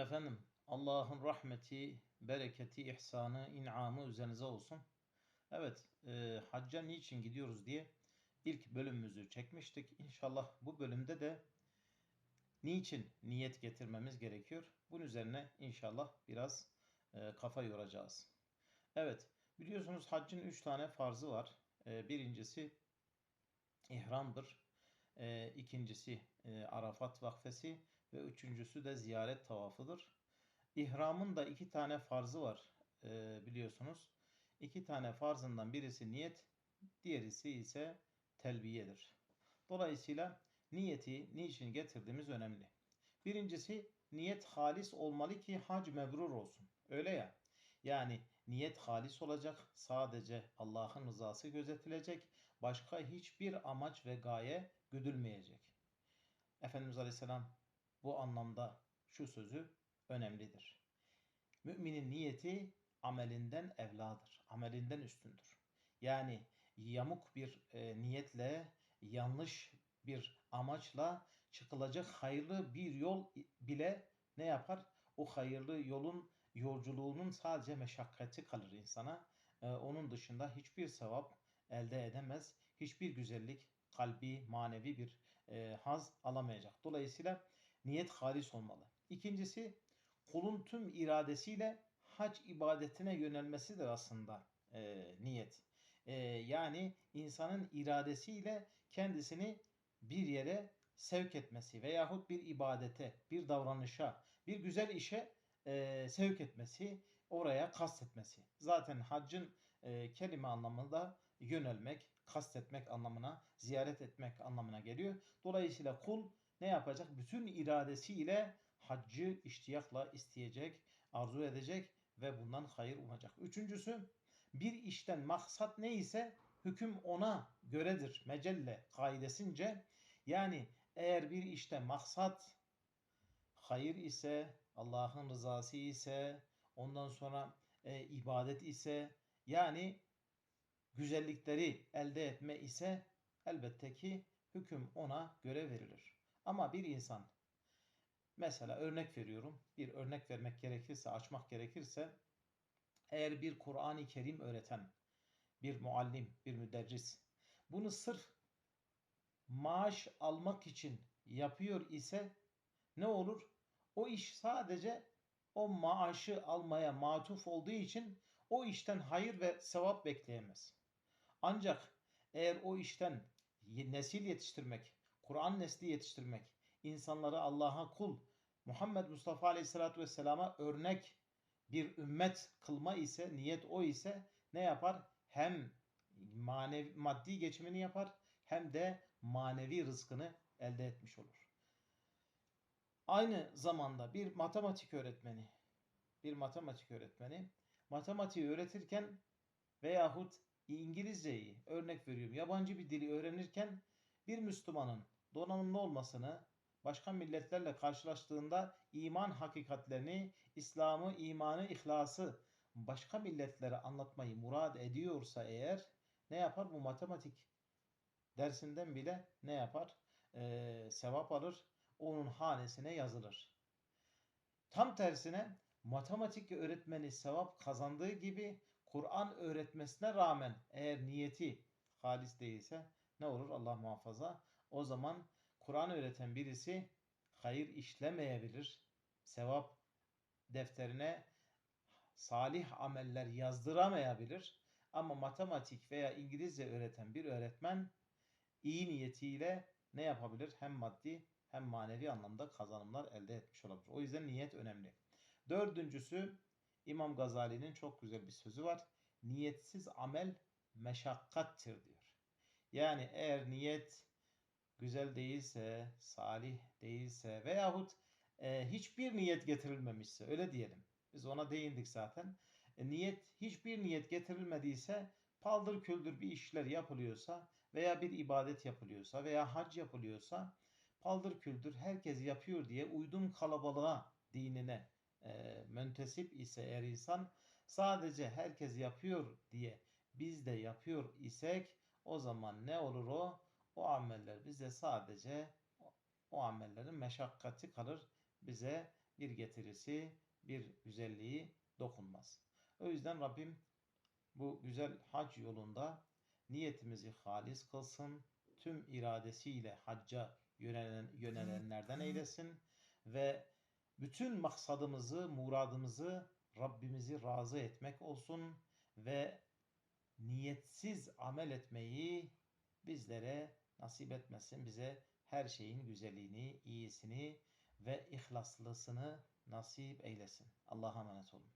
Efendim, Allah'ın rahmeti, bereketi, ihsanı, inamı üzerinize olsun. Evet, e, hacca niçin gidiyoruz diye ilk bölümümüzü çekmiştik. İnşallah bu bölümde de niçin niyet getirmemiz gerekiyor? Bunun üzerine inşallah biraz e, kafa yoracağız. Evet, biliyorsunuz haccın üç tane farzı var. E, birincisi ihramdır. E, ikincisi e, Arafat vakfesi ve üçüncüsü de ziyaret tavafıdır. İhramın da iki tane farzı var e, biliyorsunuz. İki tane farzından birisi niyet, diğerisi ise telbiyedir. Dolayısıyla niyeti niçin getirdiğimiz önemli. Birincisi niyet halis olmalı ki hac mebrur olsun. Öyle ya. Yani niyet halis olacak. Sadece Allah'ın rızası gözetilecek. Başka hiçbir amaç ve gaye güdülmeyecek. Efendimiz Aleyhisselam bu anlamda şu sözü önemlidir. Müminin niyeti amelinden evladır. Amelinden üstündür. Yani yamuk bir e, niyetle, yanlış bir amaçla çıkılacak hayırlı bir yol bile ne yapar? O hayırlı yolun yolculuğunun sadece meşakkati kalır insana. E, onun dışında hiçbir sevap elde edemez. Hiçbir güzellik, kalbi, manevi bir e, haz alamayacak. Dolayısıyla niyet halis olmalı. İkincisi kulun tüm iradesiyle hac ibadetine yönelmesidir aslında e, niyet. E, yani insanın iradesiyle kendisini bir yere sevk etmesi veyahut bir ibadete, bir davranışa, bir güzel işe e, sevk etmesi, oraya kastetmesi. Zaten haccın e, kelime anlamında yönelmek, kastetmek anlamına, ziyaret etmek anlamına geliyor. Dolayısıyla kul ne yapacak? Bütün iradesiyle haccı iştiyakla isteyecek, arzu edecek ve bundan hayır umacak. Üçüncüsü bir işten maksat neyse hüküm ona göredir. Mecelle kaidesince yani eğer bir işte maksat hayır ise, Allah'ın rızası ise, ondan sonra e, ibadet ise yani güzellikleri elde etme ise elbette ki hüküm ona göre verilir. Ama bir insan mesela örnek veriyorum. Bir örnek vermek gerekirse, açmak gerekirse eğer bir Kur'an-ı Kerim öğreten bir muallim, bir müderris bunu sırf maaş almak için yapıyor ise ne olur? O iş sadece o maaşı almaya matuf olduğu için o işten hayır ve sevap bekleyemez. Ancak eğer o işten nesil yetiştirmek, Kur'an nesli yetiştirmek, insanları Allah'a kul, Muhammed Mustafa Aleyhisselatü Vesselam'a örnek bir ümmet kılma ise, niyet o ise ne yapar? Hem manevi, maddi geçimini yapar hem de manevi rızkını elde etmiş olur. Aynı zamanda bir matematik öğretmeni, bir matematik öğretmeni matematiği öğretirken veyahut İngilizceyi örnek veriyorum yabancı bir dili öğrenirken bir Müslümanın donanımlı olmasını başka milletlerle karşılaştığında iman hakikatlerini, İslam'ı, imanı, ihlası başka milletlere anlatmayı murad ediyorsa eğer ne yapar? Bu matematik dersinden bile ne yapar? Ee, sevap alır. Onun hanesine yazılır. Tam tersine matematik öğretmeni sevap kazandığı gibi Kur'an öğretmesine rağmen eğer niyeti halis değilse ne olur Allah muhafaza? O zaman Kur'an öğreten birisi hayır işlemeyebilir. Sevap defterine salih ameller yazdıramayabilir. Ama matematik veya İngilizce öğreten bir öğretmen iyi niyetiyle ne yapabilir? Hem maddi hem manevi anlamda kazanımlar elde etmiş olabilir. O yüzden niyet önemli. Dördüncüsü İmam Gazali'nin çok güzel bir sözü var. Niyetsiz amel meşakkattir diyor. Yani eğer niyet güzel değilse, salih değilse veyahut e, hiçbir niyet getirilmemişse öyle diyelim. Biz ona değindik zaten. E, niyet hiçbir niyet getirilmediyse paldır küldür bir işler yapılıyorsa veya bir ibadet yapılıyorsa veya hac yapılıyorsa paldır küldür herkes yapıyor diye uydum kalabalığa dinine e, müntesip ise eğer insan sadece herkes yapıyor diye biz de yapıyor isek o zaman ne olur o? O ameller bize sadece o amellerin meşakkati kalır. Bize bir getirisi, bir güzelliği dokunmaz. O yüzden Rabbim bu güzel hac yolunda niyetimizi halis kılsın, tüm iradesiyle hacca yönelen, yönelenlerden eylesin ve bütün maksadımızı, muradımızı Rabbimizi razı etmek olsun ve niyetsiz amel etmeyi bizlere nasip etmesin. Bize her şeyin güzelliğini, iyisini ve ihlaslısını nasip eylesin. Allah'a emanet olun.